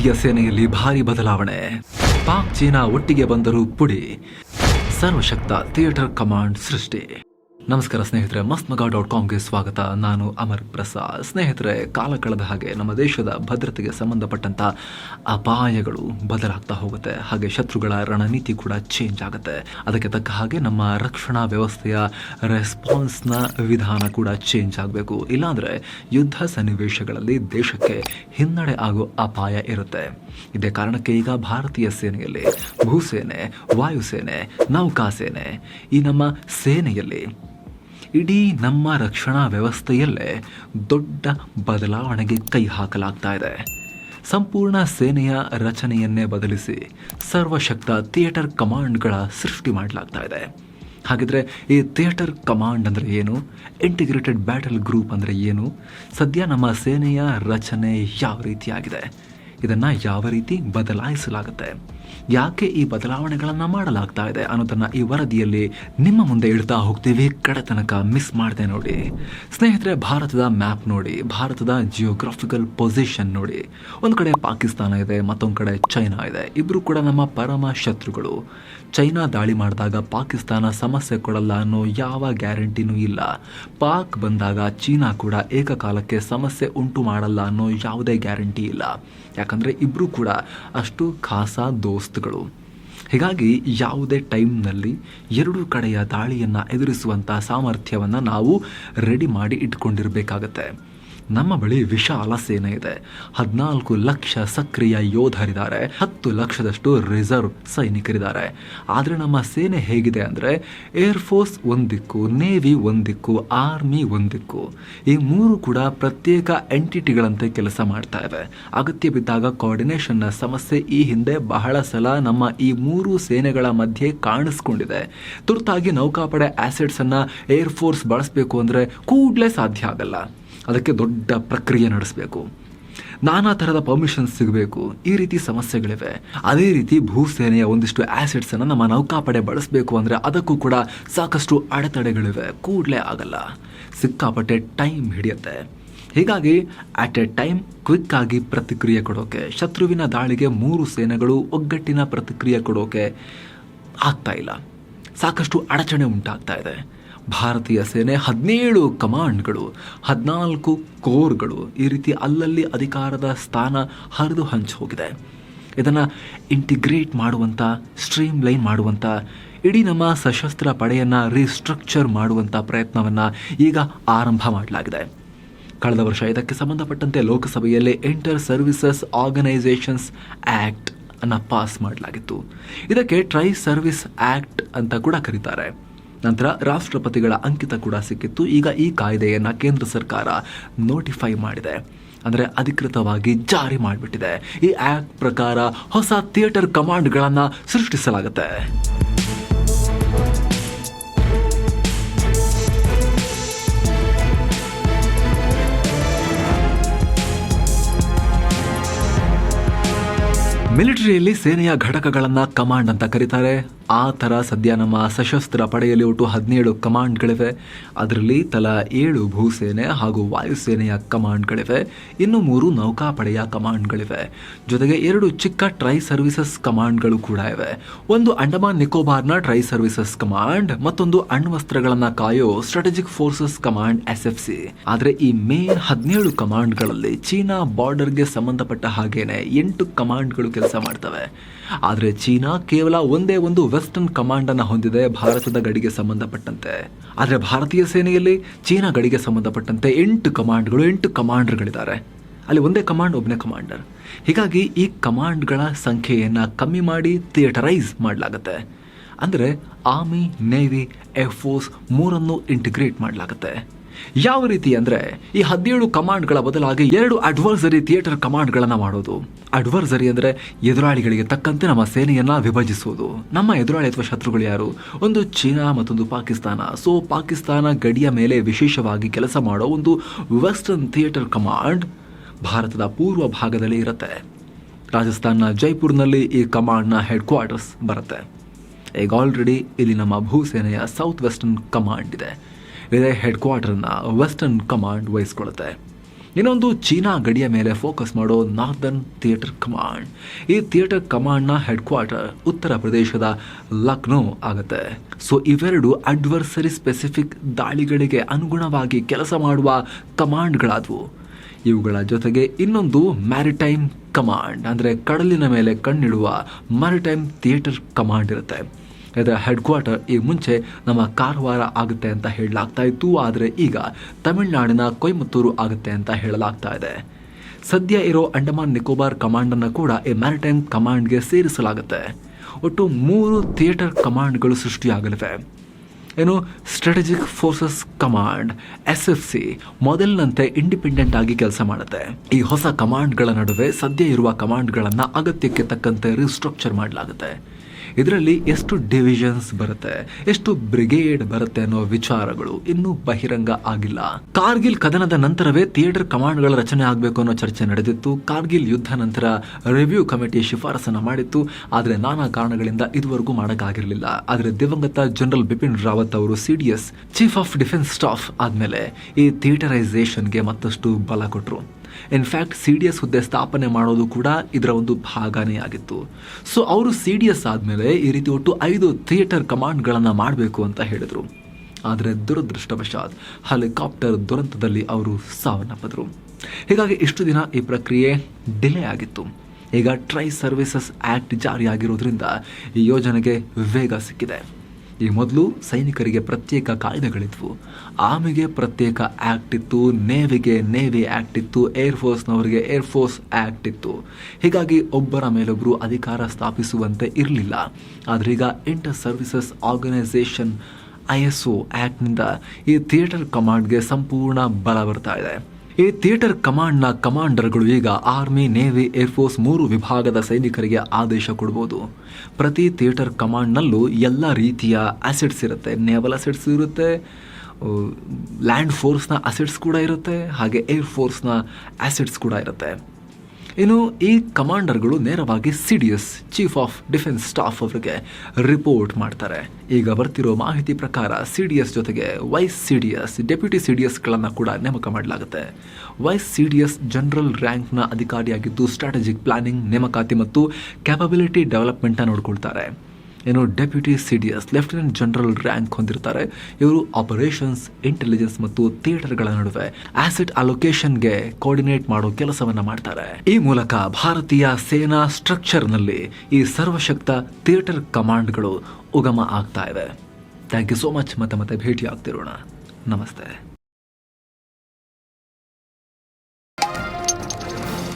ಭಾರತೀಯ ಸೇನೆಯಲ್ಲಿ ಭಾರಿ ಬದಲಾವಣೆ. ಪಾಕ್ ಚೀನಾ ಒಟ್ಟಿಗೆ ಬಂದರೂ ಪುಡಿ. ಸರ್ವಶಕ್ತ ಥಿಯೇಟರ್ ಕಮಾಂಡ್ ಸೃಷ್ಟಿ. ನಮಸ್ಕಾರ ಸ್ನೇಹಿತರೆ ಮಸ್ತ್ ಮಗ ಡಾಟ್ ಕಾಮ್ಗೆ ಸ್ವಾಗತ. ನಾನು ಅಮರ್ ಪ್ರಸಾದ್. ಸ್ನೇಹಿತರೆ, ಕಾಲ ಕಳೆದ ಹಾಗೆ ನಮ್ಮ ದೇಶದ ಭದ್ರತೆಗೆ ಸಂಬಂಧಪಟ್ಟಂಥ ಅಪಾಯಗಳು ಬದಲಾಗ್ತಾ ಹೋಗುತ್ತೆ. ಹಾಗೆ ಶತ್ರುಗಳ ರಣನೀತಿ ಕೂಡ ಚೇಂಜ್ ಆಗುತ್ತೆ. ಅದಕ್ಕೆ ತಕ್ಕ ಹಾಗೆ ನಮ್ಮ ರಕ್ಷಣಾ ವ್ಯವಸ್ಥೆಯ ರೆಸ್ಪಾನ್ಸ್ನ ವಿಧಾನ ಕೂಡ ಚೇಂಜ್ ಆಗಬೇಕು. ಇಲ್ಲಾಂದರೆ ಯುದ್ಧ ಸನ್ನಿವೇಶಗಳಲ್ಲಿ ದೇಶಕ್ಕೆ ಹಿನ್ನಡೆ ಆಗೋ ಅಪಾಯ ಇರುತ್ತೆ. ಇದೇ ಕಾರಣಕ್ಕೆ ಈಗ ಭಾರತೀಯ ಸೇನೆಯಲ್ಲಿ ಭೂಸೇನೆ, ವಾಯುಸೇನೆ, ನೌಕಾಸೇನೆ ಈ ನಮ್ಮ ಸೇನೆಯಲ್ಲಿ ಇಡೀ ನಮ್ಮ ರಕ್ಷಣಾ ವ್ಯವಸ್ಥೆಯಲ್ಲೇ ದೊಡ್ಡ ಬದಲಾವಣೆಗೆ ಕೈ ಹಾಕಲಾಗ್ತಾ ಇದೆ. ಸಂಪೂರ್ಣ ಸೇನೆಯ ರಚನೆಯನ್ನೇ ಬದಲಿಸಿ ಸರ್ವಶಕ್ತ ಥಿಯೇಟರ್ ಕಮಾಂಡ್ಗಳ ಸೃಷ್ಟಿ ಮಾಡಲಾಗ್ತಾ ಇದೆ. ಹಾಗಿದ್ರೆ ಈ ಥಿಯೇಟರ್ ಕಮಾಂಡ್ ಅಂದರೆ ಏನು? ಇಂಟಿಗ್ರೇಟೆಡ್ ಬ್ಯಾಟಲ್ ಗ್ರೂಪ್ ಅಂದರೆ ಏನು? ಸದ್ಯ ನಮ್ಮ ಸೇನೆಯ ರಚನೆ ಯಾವ ರೀತಿಯಾಗಿದೆ? ಇದನ್ನು ಯಾವ ರೀತಿ ಬದಲಾಯಿಸಲಾಗುತ್ತೆ? ಯಾಕೆ ಈ ಬದಲಾವಣೆಗಳನ್ನು ಮಾಡಲಾಗ್ತಾ ಇದೆ ಅನ್ನೋದನ್ನು ಈ ವರದಿಯಲ್ಲಿ ನಿಮ್ಮ ಮುಂದೆ ಇಡ್ತಾ ಹೋಗ್ತೀವಿ ಕಡೆ ತನಕ ಮಿಸ್ ಮಾಡಿದೆ ನೋಡಿ. ಸ್ನೇಹಿತರೆ, ಭಾರತದ ಮ್ಯಾಪ್ ನೋಡಿ, ಭಾರತದ ಜಿಯೋಗ್ರಫಿಕಲ್ ಪೊಸಿಷನ್ ನೋಡಿ. ಒಂದು ಕಡೆ ಪಾಕಿಸ್ತಾನ ಇದೆ, ಮತ್ತೊಂದು ಕಡೆ ಚೈನಾ ಇದೆ. ಇಬ್ಬರು ಕೂಡ ನಮ್ಮ ಪರಮ ಶತ್ರುಗಳು. ಚೈನಾ ದಾಳಿ ಮಾಡಿದಾಗ ಪಾಕಿಸ್ತಾನ ಸಮಸ್ಯೆ ಕೊಡಲ್ಲ ಅನ್ನೋ ಯಾವ ಗ್ಯಾರಂಟಿನೂ ಇಲ್ಲ. ಪಾಕ್ ಬಂದಾಗ ಚೀನಾ ಕೂಡ ಏಕಕಾಲಕ್ಕೆ ಸಮಸ್ಯೆ ಉಂಟು ಮಾಡಲ್ಲ ಅನ್ನೋ ಯಾವುದೇ ಗ್ಯಾರಂಟಿ ಇಲ್ಲ. ಯಾಕಂದರೆ ಇಬ್ಬರು ಕೂಡ ಅಷ್ಟು ಖಾಸ ದೋಸ್ತುಗಳು ಹೀಗಾಗಿ ಯಾವುದೇ ಟೈಮ್ನಲ್ಲಿ ಎರಡೂ ಕಡೆಯ ದಾಳಿಯನ್ನು ಎದುರಿಸುವಂಥ ಸಾಮರ್ಥ್ಯವನ್ನು ನಾವು ರೆಡಿ ಮಾಡಿ ಇಟ್ಕೊಂಡಿರಬೇಕಾಗತ್ತೆ. ನಮ್ಮ ಬಳಿ ವಿಶಾಲ ಸೇನೆ ಇದೆ. ಹದಿನಾಲ್ಕು ಲಕ್ಷ ಸಕ್ರಿಯ ಯೋಧರಿದ್ದಾರೆ. ಹತ್ತು ಲಕ್ಷದಷ್ಟು ರಿಸರ್ವ್ ಸೈನಿಕರಿದ್ದಾರೆ. ಆದರೆ ನಮ್ಮ ಸೇನೆ ಹೇಗಿದೆ ಅಂದರೆ ಏರ್ಫೋರ್ಸ್ ಒಂದಿಕ್ಕು, ನೇವಿ ಒಂದಿಕ್ಕು, ಆರ್ಮಿ ಒಂದಿಕ್ಕು. ಈ ಮೂರು ಕೂಡ ಪ್ರತ್ಯೇಕ ಎಂಟಿಟಿಗಳಂತೆ ಕೆಲಸ ಮಾಡ್ತಾ ಇವೆ. ಅಗತ್ಯ ಬಿದ್ದಾಗ ಕೋಆರ್ಡಿನೇಷನ್ನ ಸಮಸ್ಯೆ ಈ ಹಿಂದೆ ಬಹಳ ಸಲ ನಮ್ಮ ಈ ಮೂರು ಸೇನೆಗಳ ಮಧ್ಯೆ ಕಾಣಿಸ್ಕೊಂಡಿದೆ. ತುರ್ತಾಗಿ ನೌಕಾಪಡೆ ಅನ್ನ ಏರ್ಫೋರ್ಸ್ ಬಳಸಬೇಕು ಅಂದರೆ ಕೂಡಲೇ ಸಾಧ್ಯ ಆಗಲ್ಲ. ಅದಕ್ಕೆ ದೊಡ್ಡ ಪ್ರಕ್ರಿಯೆ ನಡೆಸಬೇಕು. ನಾನಾ ಥರದ ಪರ್ಮಿಷನ್ ಸಿಗಬೇಕು. ಈ ರೀತಿ ಸಮಸ್ಯೆಗಳಿವೆ. ಅದೇ ರೀತಿ ಭೂಸೇನೆಯ ಒಂದಿಷ್ಟು ಆ್ಯಸಿಡ್ಸನ್ನು ನಮ್ಮ ನೌಕಾಪಡೆ ಬಳಸಬೇಕು ಅಂದರೆ ಅದಕ್ಕೂ ಕೂಡ ಸಾಕಷ್ಟು ಅಡೆತಡೆಗಳಿವೆ. ಕೂಡಲೇ ಆಗಲ್ಲ. ಸಿಕ್ಕಾಪಟ್ಟೆ ಟೈಮ್ ಹಿಡಿಯುತ್ತೆ. ಹೀಗಾಗಿ ಅಟ್ ಎ ಟೈಮ್ ಕ್ವಿಕ್ ಆಗಿ ಪ್ರತಿಕ್ರಿಯೆ ಕೊಡೋಕೆ, ಶತ್ರುವಿನ ದಾಳಿಗೆ ಮೂರು ಸೇನೆಗಳು ಒಗ್ಗಟ್ಟಿನ ಪ್ರತಿಕ್ರಿಯೆ ಕೊಡೋಕೆ ಆಗ್ತಾ ಇಲ್ಲ. ಸಾಕಷ್ಟು ಅಡಚಣೆ ಉಂಟಾಗ್ತಾ ಇದೆ. ಭಾರತೀಯ ಸೇನೆ ಹದಿನೇಳು ಕಮಾಂಡ್ಗಳು, ಹದಿನಾಲ್ಕು ಕೋರ್ಗಳು ಈ ರೀತಿ ಅಲ್ಲಲ್ಲಿ ಅಧಿಕಾರದ ಸ್ಥಾನ ಹರಿದು ಹಂಚಿ ಹೋಗಿದೆ. ಇದನ್ನು ಇಂಟಿಗ್ರೇಟ್ ಮಾಡುವಂಥ ಸ್ಟ್ರೀಮ್ ಲೈನ್ ಮಾಡುವಂಥ ಇಡೀ ನಮ್ಮ ಸಶಸ್ತ್ರ ಪಡೆಯನ್ನು ರೀಸ್ಟ್ರಕ್ಚರ್ ಮಾಡುವಂಥ ಪ್ರಯತ್ನವನ್ನು ಈಗ ಆರಂಭ ಮಾಡಲಾಗಿದೆ. ಕಳೆದ ವರ್ಷ ಇದಕ್ಕೆ ಸಂಬಂಧಪಟ್ಟಂತೆ ಲೋಕಸಭೆಯಲ್ಲಿ ಇಂಟರ್ ಸರ್ವಿಸಸ್ ಆರ್ಗನೈಸೇಷನ್ಸ್ ಆ್ಯಕ್ಟ್ ಅನ್ನು ಪಾಸ್ ಮಾಡಲಾಗಿತ್ತು. ಇದಕ್ಕೆ ಟ್ರೈ ಸರ್ವಿಸ್ ಆ್ಯಕ್ಟ್ ಅಂತ ಕೂಡ ಕರೀತಾರೆ. ನಂತರ ರಾಷ್ಟ್ರಪತಿಗಳ ಅಂಕಿತ ಕೂಡ ಸಿಕ್ಕಿತ್ತು. ಈಗ ಈ ಕಾಯ್ದೆಯನ್ನು ಕೇಂದ್ರ ಸರ್ಕಾರ ನೋಟಿಫೈ ಮಾಡಿದೆ. ಅಂದರೆ ಅಧಿಕೃತವಾಗಿ ಜಾರಿ ಮಾಡಿಬಿಟ್ಟಿದೆ. ಈ ಆ್ಯಕ್ಟ್ ಪ್ರಕಾರ ಹೊಸ ಥಿಯೇಟರ್ ಕಮಾಂಡ್ಗಳನ್ನು ಸೃಷ್ಟಿಸಲಾಗುತ್ತೆ. ಮಿಲಿಟರಿಯಲ್ಲಿ ಸೇನೆಯ ಘಟಕಗಳನ್ನು ಕಮಾಂಡ್ ಅಂತ ಕರೀತಾರೆ. ಆ ಥರ ಸದ್ಯ ನಮ್ಮ ಸಶಸ್ತ್ರ ಪಡೆಯಲ್ಲಿ ಒಟ್ಟು ಹದಿನೇಳು ಕಮಾಂಡ್ಗಳಿವೆ. ಅದರಲ್ಲಿ ತಲಾ ಏಳು ಭೂಸೇನೆ ಹಾಗೂ ವಾಯುಸೇನೆಯ ಕಮಾಂಡ್ಗಳಿವೆ. ಇನ್ನು ಮೂರು ನೌಕಾಪಡೆಯ ಕಮಾಂಡ್ಗಳಿವೆ. ಜೊತೆಗೆ ಎರಡು ಚಿಕ್ಕ ಟ್ರೈ ಸರ್ವಿಸಸ್ ಕಮಾಂಡ್ಗಳು ಕೂಡ ಇವೆ. ಒಂದು ಅಂಡಮಾನ್ ನಿಕೋಬಾರ್ನ ಟ್ರೈ ಸರ್ವಿಸಸ್ ಕಮಾಂಡ್, ಮತ್ತೊಂದು ಅಣ್ವಸ್ತ್ರಗಳನ್ನು ಕಾಯೋ strategic forces command S F C ಆದರೆ ಈ ಮೇನ್ ಹದಿನೇಳು ಕಮಾಂಡ್ಗಳಲ್ಲಿ ಚೀನಾ ಬಾರ್ಡರ್ಗೆ ಸಂಬಂಧಪಟ್ಟ ಹಾಗೇನೆ ಎಂಟು ಕಮಾಂಡ್ಗಳು ಕೆಲಸ ಮಾಡ್ತವೆ. ಆದರೆ ಚೀನಾ ಕೇವಲ ಒಂದೇ ಒಂದು ವೆಸ್ಟರ್ನ್ ಕಮಾಂಡ್ ಅನ್ನು ಹೊಂದಿದೆ ಭಾರತದ ಗಡಿಗೆ ಸಂಬಂಧಪಟ್ಟಂತೆ. ಆದರೆ ಭಾರತೀಯ ಸೇನೆಯಲ್ಲಿ ಚೀನಾ ಗಡಿಗೆ ಸಂಬಂಧಪಟ್ಟಂತೆ ಎಂಟು ಕಮಾಂಡ್ಗಳು, ಎಂಟು ಕಮಾಂಡರ್ಗಳಿದ್ದಾರೆ. ಅಲ್ಲಿ ಒಂದೇ ಕಮಾಂಡ್ ಒಬ್ಬನೇ ಕಮಾಂಡರ್. ಹೀಗಾಗಿ ಈ ಕಮಾಂಡ್ಗಳ ಸಂಖ್ಯೆಯನ್ನು ಕಮ್ಮಿ ಮಾಡಿ ಥಿಯೇಟರೈಸ್ ಮಾಡಲಾಗುತ್ತೆ. ಅಂದರೆ ಆರ್ಮಿ, ನೇವಿ ಏರ್ಫೋರ್ಸ್ ಮೂರನ್ನು ಇಂಟಿಗ್ರೇಟ್ ಮಾಡಲಾಗುತ್ತೆ. ಯಾವ ರೀತಿ ಅಂದರೆ ಈ ಹದಿನೇಳು ಕಮಾಂಡ್ಗಳ ಬದಲಾಗಿ ಎರಡು ಅಡ್ವರ್ಸರಿ ಥಿಯೇಟರ್ ಕಮಾಂಡ್ಗಳನ್ನು ಮಾಡೋದು. ಅಡ್ವರ್ಸರಿ ಅಂದರೆ ಎದುರಾಳಿಗಳಿಗೆ ತಕ್ಕಂತೆ ನಮ್ಮ ಸೇನೆಯನ್ನು ವಿಭಜಿಸುವುದು. ನಮ್ಮ ಎದುರಾಳಿ ಅಥವಾ ಶತ್ರುಗಳು ಯಾರು? ಒಂದು ಚೀನಾ ಮತ್ತೊಂದು ಪಾಕಿಸ್ತಾನ. ಸೊ ಪಾಕಿಸ್ತಾನ ಗಡಿಯ ಮೇಲೆ ವಿಶೇಷವಾಗಿ ಕೆಲಸ ಮಾಡೋ ಒಂದು ವೆಸ್ಟರ್ನ್ ಥಿಯೇಟರ್ ಕಮಾಂಡ್ ಭಾರತದ ಪೂರ್ವ ಭಾಗದಲ್ಲಿ ಇರುತ್ತೆ. ರಾಜಸ್ಥಾನ್ನ ಜೈಪುರ್ನಲ್ಲಿ ಈ ಕಮಾಂಡ್ನ ಹೆಡ್ ಕ್ವಾರ್ಟರ್ಸ್ ಬರುತ್ತೆ. ಈಗ ಆಲ್ರೆಡಿ ಇಲ್ಲಿ ನಮ್ಮ ಭೂಸೇನೆಯ ಸೌತ್ ವೆಸ್ಟರ್ನ್ ಕಮಾಂಡ್ ಇದೆ. ಇದೇ ಹೆಡ್ ಕ್ವಾರ್ಟರ್ನ ವೆಸ್ಟರ್ನ್ ಕಮಾಂಡ್ ವಹಿಸ್ಕೊಳ್ಳುತ್ತೆ. ಇನ್ನೊಂದು ಚೀನಾ ಗಡಿಯ ಮೇಲೆ ಫೋಕಸ್ ಮಾಡೋ ನಾರ್ದರ್ನ್ ಥಿಯೇಟರ್ ಕಮಾಂಡ್ ಈ ಥಿಯೇಟರ್ ಕಮಾಂಡ್ನ ಹೆಡ್ ಕ್ವಾರ್ಟರ್ ಉತ್ತರ ಪ್ರದೇಶದ ಲಕ್ನೋ ಆಗುತ್ತೆ. ಸೊ ಇವೆರಡು ಅಡ್ವರ್ಸರಿ ಸ್ಪೆಸಿಫಿಕ್ ದಾಳಿಗಳಿಗೆ ಅನುಗುಣವಾಗಿ ಕೆಲಸ ಮಾಡುವ ಕಮಾಂಡ್ಗಳಾದವು ಇವುಗಳ ಜೊತೆಗೆ ಇನ್ನೊಂದು ಮ್ಯಾರಿಟೈಮ್ ಕಮಾಂಡ್ ಅಂದರೆ ಕಡಲಿನ ಮೇಲೆ ಕಣ್ಣಿಡುವ ಮ್ಯಾರಿಟೈಮ್ ಥಿಯೇಟರ್ ಕಮಾಂಡ್ ಇರುತ್ತೆ. ಇದರ ಹೆಡ್ ಕ್ವಾರ್ಟರ್ ಈ ಮುಂಚೆ ನಮ್ಮ ಕಾರವಾರ ಆಗುತ್ತೆ ಅಂತ ಹೇಳಲಾಗ್ತಾ ಇತ್ತು. ಆದರೆ ಈಗ ತಮಿಳುನಾಡಿನ ಕೊಯಮತ್ತೂರು ಆಗುತ್ತೆ ಅಂತ ಹೇಳಲಾಗ್ತಾ ಇದೆ. ಸದ್ಯ ಇರೋ ಅಂಡಮಾನ್ ನಿಕೋಬಾರ್ ಕಮಾಂಡನ್ನು ಕೂಡ ಈ ಮ್ಯಾರಿಟೈಮ್ ಕಮಾಂಡ್ಗೆ ಸೇರಿಸಲಾಗುತ್ತೆ. ಒಟ್ಟು ಮೂರು ಥಿಯೇಟರ್ ಕಮಾಂಡ್ಗಳು ಸೃಷ್ಟಿಯಾಗಲಿವೆ. ಏನು strategic forces command S F C ಮೊದಲಿನಂತೆ ಇಂಡಿಪೆಂಡೆಂಟ್ ಆಗಿ ಕೆಲಸ ಮಾಡುತ್ತೆ. ಈ ಹೊಸ ಕಮಾಂಡ್ಗಳ ನಡುವೆ ಸದ್ಯ ಇರುವ ಕಮಾಂಡ್ಗಳನ್ನು ಅಗತ್ಯಕ್ಕೆ ತಕ್ಕಂತೆ ರಿಸ್ಟ್ರಕ್ಚರ್ ಮಾಡಲಾಗುತ್ತೆ. ಇದರಲ್ಲಿ ಎಷ್ಟು ಡಿವಿಷನ್ಸ್ ಬರುತ್ತೆ, ಎಷ್ಟು ಬ್ರಿಗೇಡ್ ಬರುತ್ತೆ ಅನ್ನೋ ವಿಚಾರಗಳು ಇನ್ನೂ ಬಹಿರಂಗ ಆಗಿಲ್ಲ. ಕಾರ್ಗಿಲ್ ಕದನದ ನಂತರವೇ ಥಿಯೇಟರ್ ಕಮಾಂಡ್ಗಳ ರಚನೆ ಆಗಬೇಕು ಅನ್ನೋ ಚರ್ಚೆ ನಡೆದಿತ್ತು. ಕಾರ್ಗಿಲ್ ಯುದ್ಧ ನಂತರ ರಿವ್ಯೂ ಕಮಿಟಿ ಶಿಫಾರಸನ್ನ ಮಾಡಿತ್ತು. ಆದರೆ ನಾನಾ ಕಾರಣಗಳಿಂದ ಇದುವರೆಗೂ ಮಾಡೋಕ್ಕಾಗಿರಲಿಲ್ಲ. ಆದರೆ ದಿವಂಗತ ಜನರಲ್ ಬಿಪಿನ್ ರಾವತ್ ಅವರು C D S chief of defence staff ಆದಮೇಲೆ ಈ ಥಿಯೇಟರೈಸೇಷನ್ಗೆ ಮತ್ತಷ್ಟು ಬಲ ಕೊಟ್ಟರು ಇನ್ಫ್ಯಾಕ್ಟ್ ಸಿ ಡಿ ಎಸ್ ಹುದ್ದೆ ಸ್ಥಾಪನೆ ಮಾಡೋದು ಕೂಡ ಇದರ ಒಂದು ಭಾಗನೇ ಆಗಿತ್ತು. ಸೊ ಅವರು ಸಿ ಡಿ ಎಸ್ ಆದಮೇಲೆ ಈ ರೀತಿ ಒಟ್ಟು ಐದು ಥಿಯೇಟರ್ ಕಮಾಂಡ್ಗಳನ್ನು ಮಾಡಬೇಕು ಅಂತ ಹೇಳಿದರು. ಆದರೆ ದುರದೃಷ್ಟವಶಾತ್ ಹೆಲಿಕಾಪ್ಟರ್ ದುರಂತದಲ್ಲಿ ಅವರು ಸಾವನ್ನಪ್ಪಿದ್ರು. ಹೀಗಾಗಿ ಇಷ್ಟು ದಿನ ಈ ಪ್ರಕ್ರಿಯೆ ಡಿಲೇ ಆಗಿತ್ತು. ಈಗ ಟ್ರೈ ಸರ್ವಿಸಸ್ ಆ್ಯಕ್ಟ್ ಜಾರಿಯಾಗಿರೋದ್ರಿಂದ ಈ ಯೋಜನೆಗೆ ವೇಗ ಸಿಕ್ಕಿದೆ. ಈ ಮೊದಲು ಸೈನಿಕರಿಗೆ ಪ್ರತ್ಯೇಕ ಕಾಯ್ದೆಗಳಿದ್ವು ಆರ್ಮಿಗೆ ಪ್ರತ್ಯೇಕ ಆ್ಯಕ್ಟ್ ಇತ್ತು, ನೇವಿಗೆ ನೇವಿ ಆ್ಯಕ್ಟ್ ಇತ್ತು ಏರ್ಫೋರ್ಸ್ನವರಿಗೆ ಏರ್ಫೋರ್ಸ್ ಆ್ಯಕ್ಟ್ ಇತ್ತು. ಹೀಗಾಗಿ ಒಬ್ಬರ ಮೇಲೊಬ್ಬರು ಅಧಿಕಾರ ಸ್ಥಾಪಿಸುವಂತೆ ಇರಲಿಲ್ಲ. ಆದರೆ ಈಗ inter services organisation I S O ಆ್ಯಕ್ಟ್ನಿಂದ ಈ ಥಿಯೇಟರ್ ಕಮಾಂಡ್ಗೆ ಸಂಪೂರ್ಣ ಬಲ ಬರ್ತಾ ಇದೆ. ಈ ಥಿಯೇಟರ್ ಕಮಾಂಡ್ನ ಕಮಾಂಡರ್ಗಳು ಈಗ ಆರ್ಮಿ, ನೇವಿ ಏರ್ಫೋರ್ಸ್ ಮೂರು ವಿಭಾಗದ ಸೈನಿಕರಿಗೆ ಆದೇಶ ಕೊಡ್ಬೋದು. ಪ್ರತಿ ಥಿಯೇಟರ್ ಕಮಾಂಡ್ನಲ್ಲೂ ಎಲ್ಲ ರೀತಿಯ ಅಸೆಟ್ಸ್ ಇರುತ್ತೆ. ನೇವಲ್ ಅಸೆಟ್ಸ್ ಇರುತ್ತೆ ಲ್ಯಾಂಡ್ ಫೋರ್ಸ್ನ ಅಸೆಟ್ಸ್ ಕೂಡ ಇರುತ್ತೆ, ಹಾಗೆ ಏರ್ ಫೋರ್ಸ್ನ ಅಸೆಟ್ಸ್ ಕೂಡ ಇರುತ್ತೆ. ಇನ್ನು ಈ ಕಮಾಂಡರ್ಗಳು ನೇರವಾಗಿ C D S chief of defence staff ಅವರಿಗೆ ರಿಪೋರ್ಟ್ ಮಾಡ್ತಾರೆ. ಈಗ ಬರ್ತಿರೋ ಮಾಹಿತಿ ಪ್ರಕಾರ ಸಿ ಡಿ ಎಸ್ ಜೊತೆಗೆ vice C D S deputy C D ಎಸ್ಗಳನ್ನು ಕೂಡ ನೇಮಕ ಮಾಡಲಾಗುತ್ತೆ. Vice C D S general ರ್ಯಾಂಕ್ನ ಅಧಿಕಾರಿಯಾಗಿದ್ದು, ಸ್ಟ್ರಾಟಜಿಕ್ ಪ್ಲಾನಿಂಗ್, ನೇಮಕಾತಿ ಮತ್ತು ಕ್ಯಾಪಬಿಲಿಟಿ ಡೆವಲಪ್ಮೆಂಟ್ನ ನೋಡ್ಕೊಳ್ತಾರೆ. ಏನು deputy C D S lieutenant general rank ಹೊಂದಿರ್ತಾರೆ. ಇವರು ಆಪರೇಷನ್ಸ್ ಇಂಟೆಲಿಜೆನ್ಸ್ ಮತ್ತು ಥಿಯೇಟರ್ಗಳ ನಡುವೆ ಆಸಿಡ್ ಅಲೋಕೇಶನ್ಗೆ ಕೋಆರ್ಡಿನೇಟ್ ಮಾಡೋ ಕೆಲಸವನ್ನ ಮಾಡ್ತಾರೆ. ಈ ಮೂಲಕ ಭಾರತೀಯ ಸೇನಾ ಸ್ಟ್ರಕ್ಚರ್ನಲ್ಲಿ ಈ ಸರ್ವಶಕ್ತ ಥಿಯೇಟರ್ ಕಮಾಂಡ್ಗಳು ಉಗಮ ಆಗ್ತಾ ಇವೆ ಥ್ಯಾಂಕ್ ಯು ಸೋ ಮಚ್ ಮತ್ತೆ ಮತ್ತೆ ಭೇಟಿ ಆಗ್ತಿರೋಣ ನಮಸ್ತೆ.